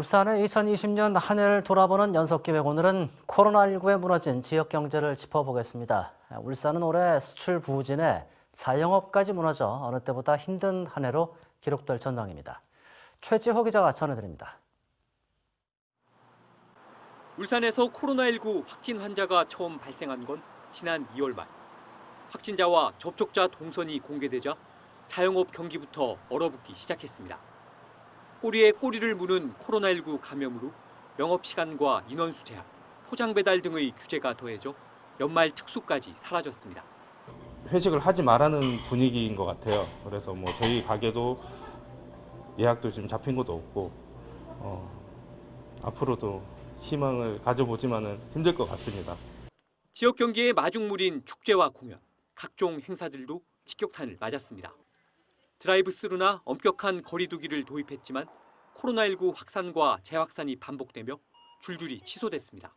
울산의 2020년 한 해를 돌아보는 연속기획 오늘은 코로나19에 무너진 지역 경제를 짚어보겠습니다. 울산은 올해 수출 부진에 자영업까지 무너져 어느 때보다 힘든 한 해로 기록될 전망입니다. 최지호 기자가 전해드립니다. 울산에서 코로나19 확진 환자가 처음 발생한 건 지난 2월 말. 확진자와 접촉자 동선이 공개되자 자영업 경기부터 얼어붙기 시작했습니다. 꼬리에 꼬리를 무는 코로나19 감염으로 영업시간과 인원수 제한, 포장 배달 등의 규제가 더해져 연말 특수까지 사라졌습니다. 회식을 하지 말라는 분위기인 것 같아요. 그래서 뭐 저희 가게도 예약도 지금 잡힌 것도 없고 어, 앞으로도 희망을 가져보지만은 힘들 것 같습니다. 지역 경기의 마중물인 축제와 공연, 각종 행사들도 직격탄을 맞았습니다. 드라이브 스루나 엄격한 거리두기를 도입했지만 코로나19 확산과 재확산이 반복되며 줄줄이 취소됐습니다.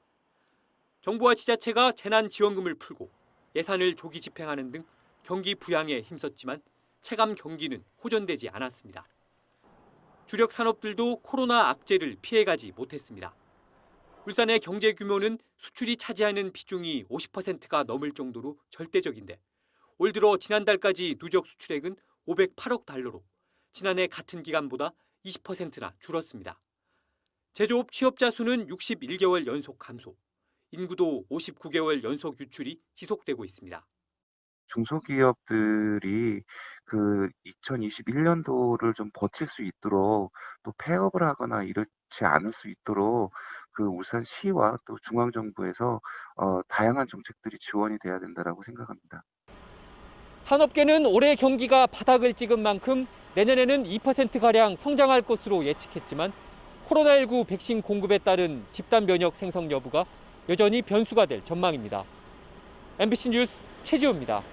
정부와 지자체가 재난 지원금을 풀고 예산을 조기 집행하는 등 경기 부양에 힘썼지만 체감 경기는 호전되지 않았습니다. 주력 산업들도 코로나 악재를 피해가지 못했습니다. 울산의 경제 규모는 수출이 차지하는 비중이 50%가 넘을 정도로 절대적인데 올 들어 지난달까지 누적 수출액은 508억 달러로 지난해 같은 기간보다 20%나 줄었습니다. 제조업 취업자 수는 61개월 연속 감소, 인구도 59개월 연속 유출이 지속되고 있습니다. 중소기업들이 그 2021년도를 좀 버틸 수 있도록 또 폐업을 하거나 이렇지 않을 수 있도록 그 울산 시와 또 중앙 정부에서 어, 다양한 정책들이 지원이 돼야 된다라고 생각합니다. 산업계는 올해 경기가 바닥을 찍은 만큼 내년에는 2%가량 성장할 것으로 예측했지만 코로나19 백신 공급에 따른 집단 면역 생성 여부가 여전히 변수가 될 전망입니다. MBC 뉴스 최지호입니다.